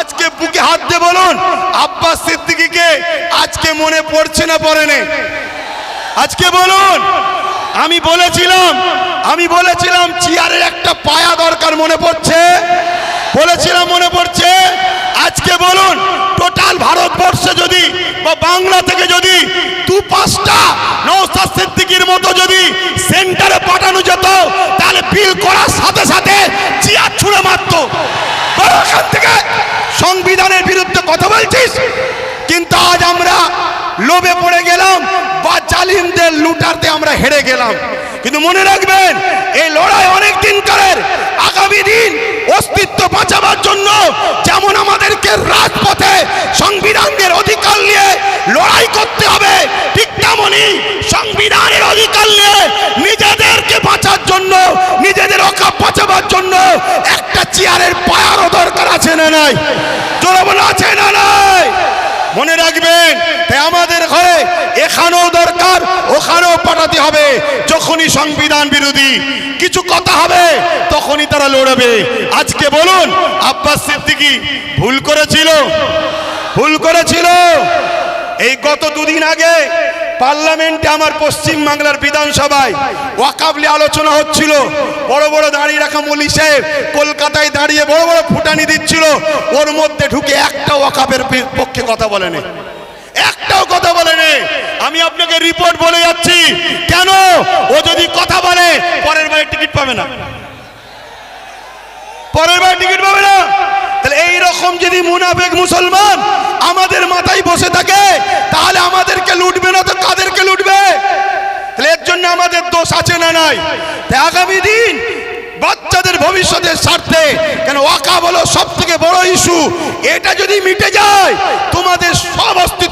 আজকে বুকে হাত দিয়ে বলুন আব্বাস সিদ্দিকীকে আজকে মনে পড়ছে না পড়ে নেই আজকে বলুন, আমি বলেছিলাম আমি বলেছিলাম চেয়ারের একটা পায়া দরকার মনে পড়ছে। বলেছিলাম মনে পড়ছে আজকে বলুন, টোটাল ভারতবর্ষে যদি বা বাংলা থেকে যদি দু পাঁচটা নৌসাদ সিদ্দিকির মতো যদি সেন্টারে পাঠানো যেত, তাহলে বিল করার সাথে সাথে চেয়ার ছুঁড়ে মারতো। ওখান থেকে সংবিধানের বিরুদ্ধে কথা বলছিস? কিন্তু আজ আমরা লোভে পড়ে গেলাম বা জালিমদের লুটারতে আমরা হেরে গেলাম। কিন্তু মনে রাখবেন, এই লড়াই অনেক দিন কালের। আগামী দিন অস্তিত্ব বাঁচাবার জন্য যেমন আমাদেরকে রাজপথে সংবিধানের অধিকার নিয়ে লড়াই করতে হবে, ঠিক তেমনই সংবিধানের অধিকার নিয়ে নিজেদেরকে বাঁচার জন্য, নিজেদের অকাপ বাঁচাবার জন্য একটা চেয়ারের পায়ারও দরকার আছে না নাই? জোরে বলে আছে না নাই? মনে রাখবেন, তাই আমাদের ঘরে এখানেও দরকার, ওখানেও পাঠাতে হবে। যখনই সংবিধান বিরোধী কিছু কথা হবে, তখনই তারা লড়াবে। আজকে বলুন, আব্বাস সিদ্দিকি ভুল করেছিল? ভুল করেছিল? এই গত দুদিন আগে পার্লামেন্টে আমার পশ্চিম বাংলার বিধানসভায় ওয়াকাবলি আলোচনা হচ্ছিল। বড় বড় দাঁড়িয়ে রাখা মলি সাহেব কলকাতায় দাঁড়িয়ে বড় বড় ফুটানি দিচ্ছিল। ওর মধ্যে ঢুকে একটা ওয়াকাবের পক্ষে কথা বলেনি। একটাও কথা বলেনি। আমি আপনাকে রিপোর্ট বলে যাচ্ছি। কেন? ও যদি কথা বলে, পরের বারে টিকিট পাবে না। পরের বার টিকিট পাবে না? তাহলে এইরকম যদি মুনাফেক মুসলমান আমাদের মাথায় বসে থাকে। তাহলে আমাদেরকে লুটবে না তো কাদেরকে লুটবে? এর জন্য আমাদের দোষ আছে না নাই? আগামী দিন বাচ্চাদের ভবিষ্যতের স্বার্থে, কেন ওয়াকা বলো সব থেকে বড় ইস্যু, এটা যদি মিটে যায়, তোমাদের সব অস্তিত্ব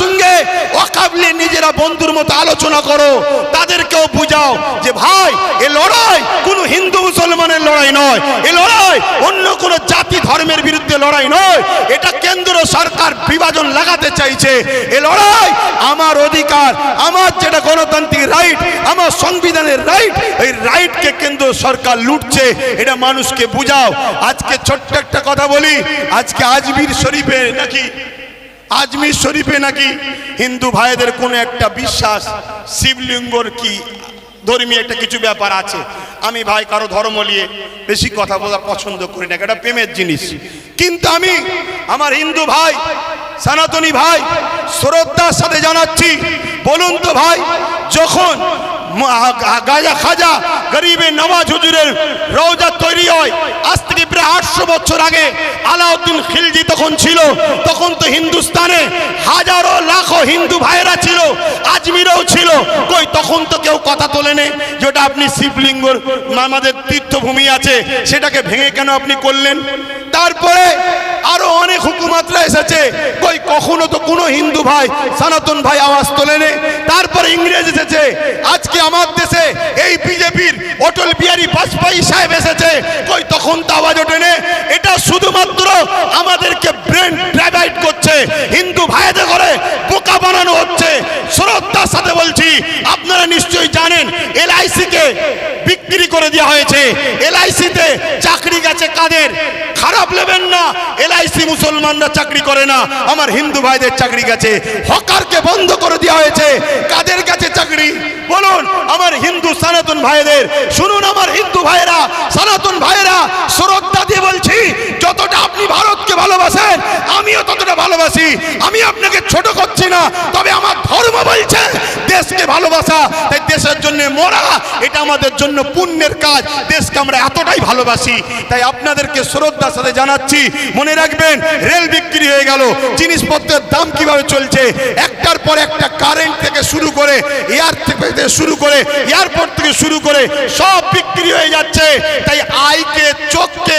সঙ্গে অকাবলে নিজেরা বন্ধুর মতো আলোচনা করো, তাদেরকেও বুঝাও যে ভাই, এ লড়াই কোনো হিন্দু মুসলমানের লড়াই নয়, এ লড়াই অন্য কোনো জাতি ধর্মের বিরুদ্ধে লড়াই নয়, এটা কেন্দ্র সরকার বিভাজন লাগাতে চাইছে। এ লড়াই আমার অধিকার, আমার যেটা গণতান্ত্রিক রাইট আমার সংবিধানের রাইট এই রাইটকে কেন্দ্র সরকার লুটছে, এটা মানুষকে বুঝাও। আজকে ছোট্ট একটা কথা বলি, আজকে আজমির শরীফে নাকি আজমির শরীফে নাকি হিন্দু ভাইদের কোনো একটা বিশ্বাস, শিবলিঙ্গর কি ধর্মীয় একটা কিছু ব্যাপার আছে? আমি ভাই কারও ধর্ম নিয়ে বেশি কথা বলা পছন্দ করি না, এটা প্রেমের জিনিস। কিন্তু আমি আমার হিন্দু ভাই, সনাতনী ভাই, শ্রদ্ধার সাথে জানাচ্ছি, বলুন তো ভাই, যখন গাজা খাজা গরিবের নওয়াজ হুজুরের রওজা তৈরি হয়। আজ থেকে প্রায় আটশো বছর আগে আলাউদ্দিন খিলজি তখন ছিল। তখন তো হিন্দুস্তানে হাজারো লাখো হিন্দু ভাইয়েরা ছিল, আজমিরেও ছিল। কই, তখন তো কেউ কথা তোলে তোলেনি যেটা আপনি শিবলিঙ্গর আমাদের তীর্থভূমি আছে, সেটাকে ভেঙে কেন আপনি করলেন? তারপরে আরও অনেক হুকুমাতরা এসেছে। কই, কখনো তো কোনো হিন্দু ভাই, সনাতন ভাই আওয়াজ তোলেনি? তারপরে ইংরেজ এসেছে। আজকে আমার দেশে এই বিজেপির অটল বিহারী বাজপেয়ী সাহেব এসেছে। কই, তখন তো আওয়াজ ওঠেনি? এটা শুধুমাত্র আমাদেরকে ব্রেন ড্রাইভাইট করছে। হিন্দু ভাইদের করে বোকা বানানো হচ্ছে। শ্রদ্ধার সাথে বলছি, আপনারা নিশ্চয়ই জানেন এলআইসি কে বিক্রি করে দেওয়া হয়েছে। এলআইসিতে চাকরি গেছে কাদের? খারাপ নেবেন না। এলআইসি মুসলমানরা চাকরি করে না। আমার হিন্দু ভাইদের চাকরি গেছে। হকারকে বন্ধ করে দেওয়া হয়েছে। কাদের কাছে চাকরি? বলুন, আমার হিন্দু সনাতন ভাইদের। শুনুন আমার হিন্দু ভাইরা সনাতন ভাইরা শ্রদ্ধা দিয়ে বলছি, যতটা আপনি ভারতকে ভালোবাসেন, আমিও ততটা ভালোবাসি। আমি আপনাকে ছোট করছি না, তবে আমার ধর্ম বলছে, দেশকে ভালোবাসা। তাই দেশের জন্য মরা, এটা আমাদের জন্য পুণ্যের কাজ। দেশকে আমরা এতটাই ভালোবাসি। তাই আপনাদেরকে শ্রদ্ধার সাথে জানাচ্ছি, মনে রাখবেন রেল বিক্রি হয়ে গেল। জিনিসপত্রের দাম কীভাবে চলছে? একটার পর একটা কারেন্ট থেকে শুরু করে এয়ার থেকে শুরু করে এয়ারপোর্ট থেকে শুরু করে, সব বিক্রি হয়ে যাচ্ছে। তাই আইকে, চোখকে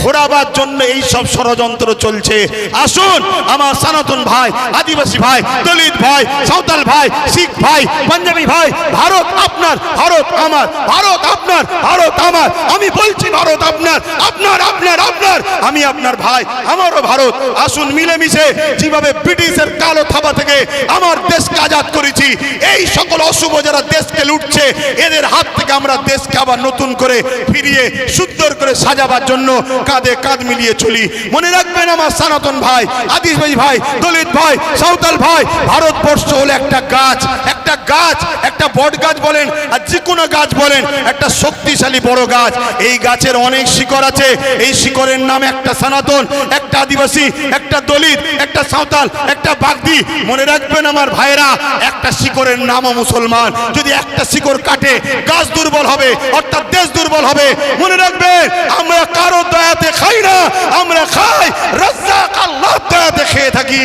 ঘোরাবার জন্য এই সব ষড়যন্ত্র চলছে। আসুন, আমার সনাতন ভাই, আদিবাসী ভাই, দলিত ভাই, সাঁওতাল ভাই, শিখ ভাই, পাঞ্জাবি ভাই, ভারত আপনার, ভারত আমার, ভারত আপনার, ভারত আমার। আমি বলছি ভারত আপনার আপনার আপনার আপনার। আমি আপনার ভাই আমারও ভারত। আসুন মিলেমিশে যেভাবে ব্রিটিশের কালো থাবা থেকে আমার দেশকে আজাদ করেছি, এই সকল অশুভ যারা দেশকে লুটছে, এদের হাত থেকে আমরা দেশকে আবার নতুন করে ফিরিয়ে, সুন্দর করে সাজাবার জন্য কাঁধে কাঁধ মিলিয়ে চলি। মনে রাখবেন আমার সনাতন ভাই, আদিবাসী ভাই, দলিত ভাই, সাঁওতাল ভাই, ভারতবর্ষ হলো একটা গাছ একটা গাছ, একটা বট গাছ বলেন, আর যে কোনো গাছ বলেন, একটা শক্তিশালী বড় গাছ। এই গাছের অনেক শিকড় আছে, এই শিকড়ের নাম একটা সনাতন, একটা আদিবাসী, একটা দলিত, একটা সাঁওতাল, একটা বাগদি। মনে রাখবেন আমার ভাইরা একটা শিকড়ের নামও মুসলমান। যদি একটা শিকড় কাটে, গাছ দুর্বল হবে, অর্থাৎ দেশ দুর্বল হবে। মনে রাখবেন, আমরা কারও দয়াতে খাই না, আমরা খাই, রাজ্জাক আল্লাহ দয়াতে খেয়ে থাকি।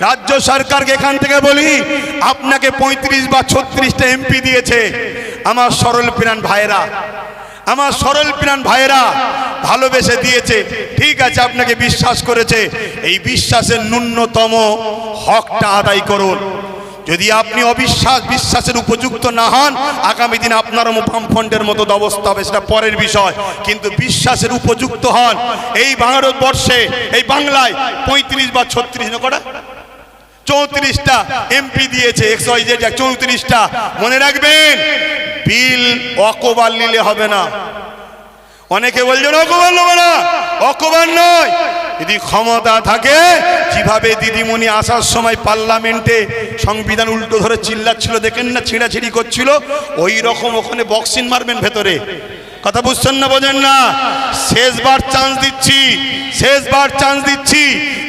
রাজ্য সরকারকে এখান থেকে বলি, আপনাকে পঁয়ত্রিশ বা ছত্রিশটা এমপি দিয়েছে। আমার সরল প্রাণ ভাইরা আমার সরল প্রাণ ভাইরা ভালোবেসে দিয়েছে। ঠিক আছে, আপনাকে বিশ্বাস করেছে। এই বিশ্বাসের ন্যূনতম হকটা আদায় করুন। যদি আপনি অবিশ্বাস, বিশ্বাসের উপযুক্ত না হন, আগামী দিন আপনারও বামফ্রন্টের মতো অবস্থা হবে, সেটা পরের বিষয়। কিন্তু বিশ্বাসের উপযুক্ত হন। এই ভারতবর্ষে, এই বাংলায় পঁয়ত্রিশ বা ছত্রিশ কটা? চৌত্রিশটা এমপি দিয়েছে একশো চৌত্রিশটা। মনে রাখবেন, বিল অকবার নিলে হবে না। অনেকে বলছেন অকবার নেব না। অকবার নয়। যদি ক্ষমতা থাকে, যেভাবে দিদিমণি আসার সময় পার্লামেন্টে সংবিধান উল্টো ধরে চিল্লাচ্ছিল, দেখেন না, ছিঁড়াছিড়ি করছিল, ওই রকম ওখানে বক্সিং মারবেন ভেতরে। কথা বুঝছেন না, বোঝেন না? শেষবার চান্স দিচ্ছি, শেষবার চান্স দিচ্ছি।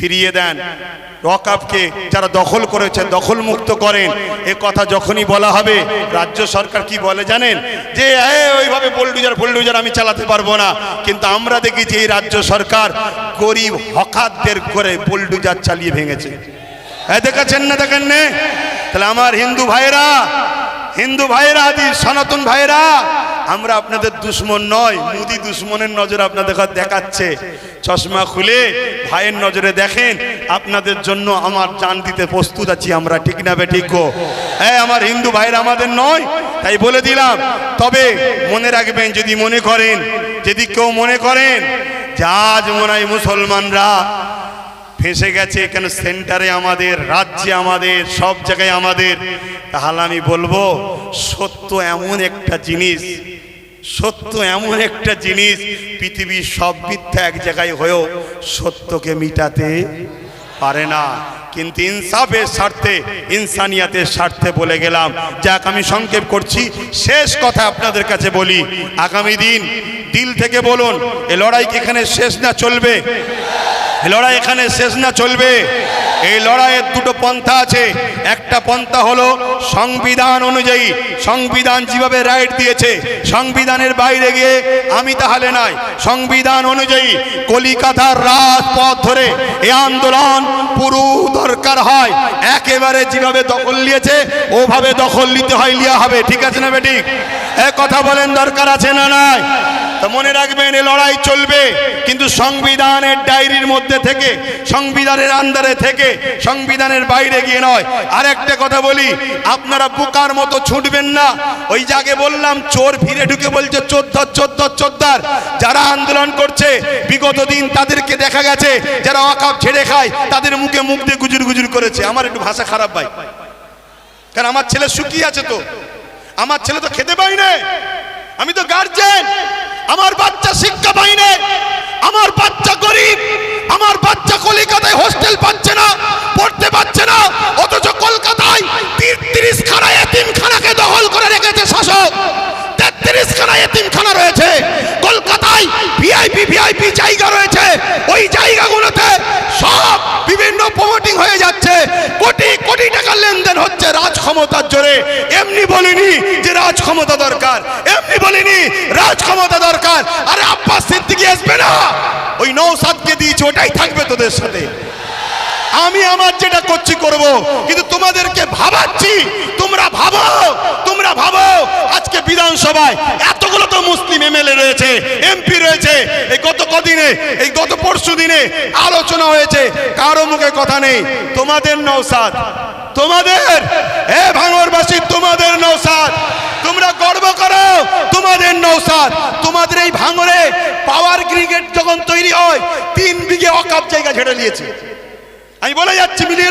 ফিরিয়ে দেন। ওয়াকাফকে যারা দখল করেছে দখল মুক্ত করেন। এ কথা যখনই বলা হবে, রাজ্য সরকার কি বলে জানেন? যে ওইভাবে বোল্ডুজার ফোল্ডুজার আমি চালাতে পারব না। কিন্তু আমরা দেখেছি এই রাজ্য সরকার গরিব হকাতদের করে বোল্ডুজার চালিয়ে ভেঙেছে। হ্যাঁ দেখাচ্ছেন না দেখেন নে তাহলে আমার হিন্দু ভাইরা হিন্দু ভাইরা আদি সনাতন ভাইরা আমরা আপনাদের দুশ্মন নয়, মুদি দুশ্মনের নজর আপনাদের দেখাচ্ছে। চশমা খুলে ভাইয়ের নজরে দেখেন, আপনাদের জন্য আমার জান দিতে প্রস্তুত আছি, আমরা ঠিক না বে ঠিক গো? হ্যাঁ আমার হিন্দু ভাইরা আমাদের নয়, তাই বলে দিলাম, তবে মনে রাখবেন, যদি মনে করেন, যদি কেউ মনে করেন যে আজ মনে হয় মুসলমানরা ফেঁসে গেছে এখানে সেন্টারে আমাদের, রাজ্যে আমাদের, সব জায়গায় আমাদের। তাহলে আমি বলব, সত্য এমন একটা জিনিস, সত্য এমন একটা জিনিস, পৃথিবীর সব মিথ্যা এক জায়গায় হয়েও সত্যকে মিটাতে পারে না। কিন্তু ইনসাফের স্বার্থে, ইনসানিয়াতের স্বার্থে বলে গেলাম, যাক আমি সংক্ষেপ করছি, শেষ কথা আপনাদের কাছে বলি, আগামী দিন দিল থেকে বলুন, এ লড়াই কি এখানে শেষ না চলবে? লড়াই এখানে শেষ না চলবে। এই লড়াইয়ের দুটো পন্থা আছে। একটা পন্থা হলো সংবিধান অনুযায়ী। সংবিধান যেভাবে রাইট দিয়েছে, সংবিধানের বাইরে গিয়ে আমি তাহলে নাই। সংবিধান অনুযায়ী কলিকাতার রাজপথ ধরে এ আন্দোলন পুরো দরকার হয়। একেবারে যেভাবে দখল নিয়েছে, ওভাবে দখল নিতে হয়, লিয়া হবে। ঠিক আছে না বেটি এ কথা বলেন দরকার আছে না নাই? মনে রাখবেন, এ লড়াই চলবে। কিন্তু সংবিধানের ডায়েরির মধ্যে থেকে, সংবিধানের আন্দারে থেকে, সংবিধানের বাইরে গিয়ে নয়। আর একটা কথা বলি, আপনারা বোকার মতো ছুটবেন না। ওই জাগে বললাম, চোর ফিরে ঢুকে বলছে, চোদ্দার চোদ্দার চোদ্দার। যারা আন্দোলন করছে, বিগত দিন তাদেরকে দেখা গেছে, যারা অকাপ ছেড়ে খায়, তাদের মুখে মুখ দিয়ে গুজুর গুজুর করেছে। আমার একটু ভাষা খারাপ ভাই। কারণ আমার ছেলে শুকিয়ে আছে তো। আমার ছেলে তো খেতে পাই না। আমি তো গার্জেন আমার বাচ্চা শিক্ষা পায় না আমার বাচ্চা গরিব, আমার বাচ্চা কলিকাতায় হোস্টেল পাচ্ছে না, পড়তে পাচ্ছে না, অথচ কলকাতায় তিরিশ খানা এতিমখানাকে দখল করে রেখেছে শাসক। তেত্রিশ খানা রয়েছে। কলকাতায় ভিআইপি ভিআইপি জায়গা রয়েছে। ওই জায়গাগুলোতে টাকার লেনদেন হচ্ছে রাজ ক্ষমতার জোরে। এমনি বলিনি যে রাজ ক্ষমতা দরকার। এমনি বলিনি রাজ ক্ষমতা দরকার। আরে আব্বাস সিদ্দিকি আসবে না। ওই নৌসাদকে দিয়েছে, ওটাই থাকবে তোদের সাথে। আমি আমার যেটা করছি করব, কিন্তু তোমাদেরকে ভাবাচ্ছি। তোমরা ভাবো তোমরা ভাবো আজকে বিধানসভায় এতগুলো তো মুসলিম এমএলএ রয়েছে, এমপি রয়েছে। এই গত কদিনে, এই গত পরশু দিনে আলোচনা হয়েছে, কারও মুখে কথা নেই। তোমাদের নৌসাদ তোমাদের? এ ভাঙরবাসী, তোমাদের নৌসাদ তোমরা গর্ব করো, তোমাদের নৌসাদ তোমাদের এই ভাঙরে পাওয়ার ক্রিকেট যখন তৈরি হয়, তিন বিঘে অকাপ জায়গা ছেড়ে নিয়েছে। আমি বলে যাচ্ছি, মিলিয়ে।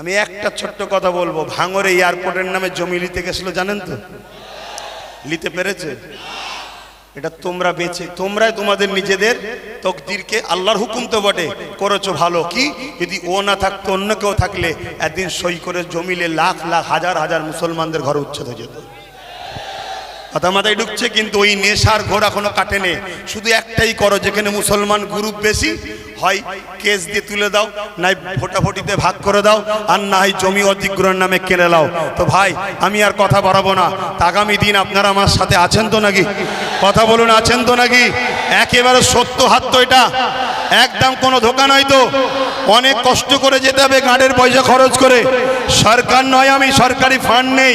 আমি একটা ছোট্ট কথা বলব ভাঙরে এয়ারপোর্টের নামে জমি নিতে গেছিল, জানেন তো? নিতে পেরেছে? এটা তোমরা বেঁচে তোমরাই তোমাদের নিজেদের তকদিরকে আল্লাহর হুকুম তো বটে, করেছ ভালো। কি? যদি ও না থাকতো, অন্য কেউ থাকলে একদিন সই করে জমিলে লাখ লাখ, হাজার হাজার মুসলমানদের ঘর উচ্ছেদ হয়ে যেত। কথা মাথায় ঢুকছে, কিন্তু ওই নেশার ঘোর এখনও কাটেনি শুধু একটাই করো, যেখানে মুসলমান গ্রুপ বেশি হয়, কেস দিয়ে তুলে দাও, নাই ভোটাভুটিতে ভাগ করে দাও, আর না হয় জমি অধিগ্রহণ নামে কেনে দাও তো ভাই, আমি আর কথা বাড়াবো না। আগামী দিন আপনারা আমার সাথে আছেন তো নাকি? কথা বলুন, আছেন তো নাকি? একেবারে সত্য হাত তো এটা। একদম কোনো ধোকা নয় তো। অনেক কষ্ট করে যেতে হবে, গাঁড়ের পয়সা খরচ করে। সরকার নয় আমি, সরকারি ফান্ড নেই।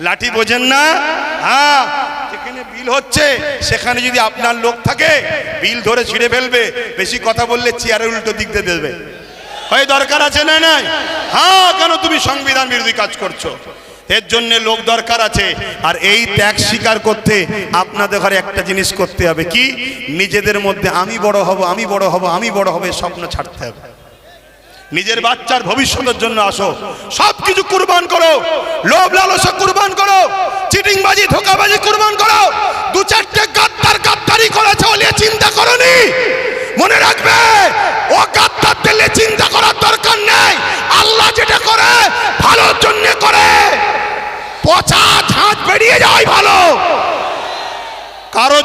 লাঠি বোঝেন না? হ্যাঁ যেখানে বিল হচ্ছে, সেখানে যদি আপনার লোক থাকে, বিল ধরে ছিঁড়ে ফেলবে, বেশি কথা বললে চেয়ারের উল্টো দিক দিয়ে দেবে। হয় দরকার আছে না নাই? হ্যাঁ কেন তুমি সংবিধান বিরোধী কাজ করছ? এর জন্য লোক দরকার আছে। আর এই ত্যাগ স্বীকার করতে আপনাদের ঘরে একটা জিনিস করতে হবে। কি? নিজেদের মধ্যে আমি বড় হব, আমি বড় হব, আমি বড় হবে স্বপ্ন ছাড়তে হবে। নিজের বাচ্চার ভবিষ্যতের জন্য আসো। সব কিছু কুরবান করো। লোভ লালসা কুরবান করো। চিটিংবাজি, ধোকাবাজি কুরবান করো। দু চারটে গাদ্দার গাদ্দারি করেছে ওলিয়ে চিন্তা করনি। মনে রাখবে, ও গাদ্দার দিলে চিন্তা করার দরকার নেই। আল্লাহ যেটা করে, ভালোর জন্য করে। পচা ঝাঁজ বেরিয়ে যায় ভালো।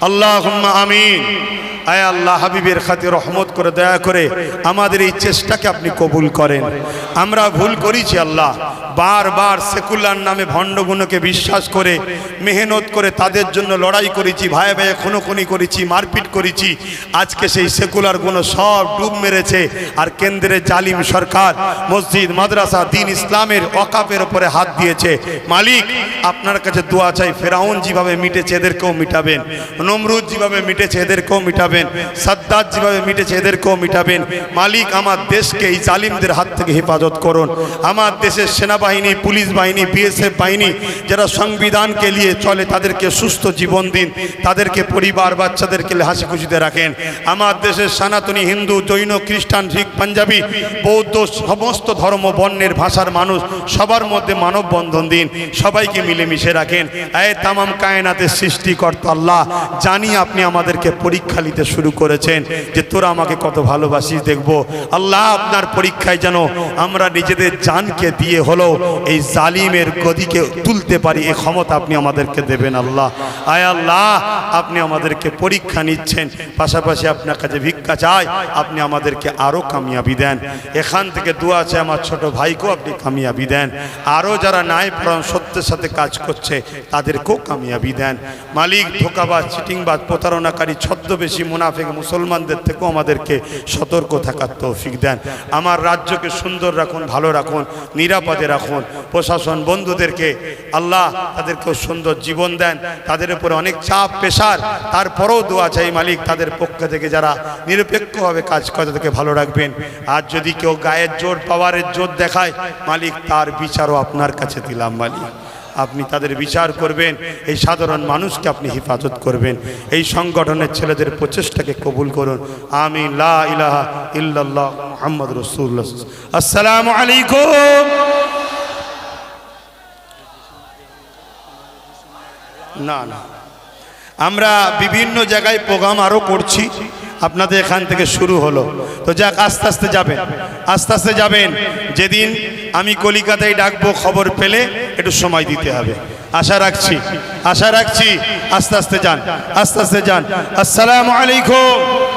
আল্লাহ আমিন। আয় আল্লাহ হাবিবের খাতে রহমত করে দয়া করে আমাদের এই চেষ্টাকে আপনি কবুল করেন। আমরা ভুল করেছি আল্লাহ। বারবার সেকুলার নামে ভণ্ডগুণকে বিশ্বাস করে, মেহনত করে তাদের জন্য লড়াই করেছি, ভাই ভাই খুনোখুনি করেছি, মারপিট করেছি। আজকে সেই সেকুলারগুলো সব ডুব মেরেছে। আর কেন্দ্রের জালিম সরকার, মসজিদ, মাদ্রাসা, দিন ইসলামের অকাপের ওপরে হাত দিয়েছে। মালিক, আপনার কাছে দোয়া চাই, ফেরাউন যেভাবে মিটেছে এদেরকেও মিটাবেন। নমরুদ যেভাবে মিটেছে, এদেরকেও মিটাবেন। সাদ্দাত যেভাবে মিটেছে, এদেরকেও মিটাবেন। মালিক আমার দেশকে এই জালিমদের হাত থেকে হেফাজত করুন। আমার দেশের সেনাবাহিনী, পুলিশ বাহিনী, বিএসএফ বাহিনী, যারা সংবিধানকে নিয়ে চলে, তাদেরকে সুস্থ জীবন দিন। তাদেরকে পরিবার, বাচ্চাদেরকে হাসি খুশিতে রাখেন। আমার দেশের সনাতনী হিন্দু, জৈন, খ্রিস্টান, শিখ, পাঞ্জাবি, বৌদ্ধ, সমস্ত ধর্ম, বর্ণের ভাষার মানুষ, সবার মধ্যে মানববন্ধন দিন। সবাইকে মিলেমিশে রাখেন। এ তামাম কায়নাতের সৃষ্টিকর্তা আল্লাহ জানি আপনি আমাদেরকে পরীক্ষা নিতে শুরু করেছেন যে তোরা আমাকে কত ভালোবাসিস দেখব। আল্লাহ আপনার পরীক্ষায় যেন আমরা নিজেদের জানকে দিয়ে হলো এই জালিমের গদিকে তুলতে পারি এই ক্ষমতা আপনি আমাদেরকে দেবেন আল্লাহ। আয় আল্লাহ, আপনি আমাদেরকে পরীক্ষা নিচ্ছেন, পাশাপাশি আপনার কাছে ভিক্ষা চাই, আপনি আমাদেরকে আরও কামিয়াবি দেন। এখান থেকে দু আছে আমার ছোট ভাইকেও আপনি কামিয়াবি দেন। আরও যারা নাই পরম সত্যের সাথে কাজ করছে, তাদেরকেও কামিয়াবি দেন। মালিক, ধোকাবাজ, চিটিংবাজ, প্রতারণাকারী, ছদ্মবেশী, মুনাফেক, মুসলমানদের থেকেও আমাদেরকে সতর্ক থাকার তৌফিক দেন। আমার রাজ্যকে সুন্দর রাখুন, ভালো রাখুন, নিরাপদে রাখুন। প্রশাসন বন্ধুদেরকে আল্লাহ তাদেরকেও সুন্দর জীবন দেন। তাদের উপরে অনেক চাপ পেশার তারপরেও দোয়া চাই মালিক, তাদের পক্ষ থেকে যারা নিরপেক্ষভাবে কাজ করে, তাদেরকে ভালো রাখবেন। আর যদি কেউ গায়ের জোর, পাওয়ারের জোর দেখায়, মালিক তার বিচারও আপনার কাছে দিলাম, মালিক। আপনি তাদের বিচার করবেন, এই সাধারণ মানুষকে আপনি হেফাজত করবেন। এই সংগঠনের ছেলেদের প্রচেষ্টাকে কবুল করুন। আমি লা ইল্লাল্লাহ মুহাম্মদ রাসূলুল্লাহ। আসসালামু আলাইকুম। না না। আমরা বিভিন্ন জায়গায় প্রোগ্রাম আরও করছি। আপনাদের এখান থেকে শুরু হলো। তো যাক, আস্তে আস্তে যাবেন। আস্তে আস্তে যাবেন। যেদিন আমি কলিকাতায় ডাকবো খবর পেলে একটু সময় দিতে হবে। আশা রাখছি আশা রাখছি। আস্তে আস্তে যান, আস্তে আস্তে যান। আসসালামু আলাইকুম।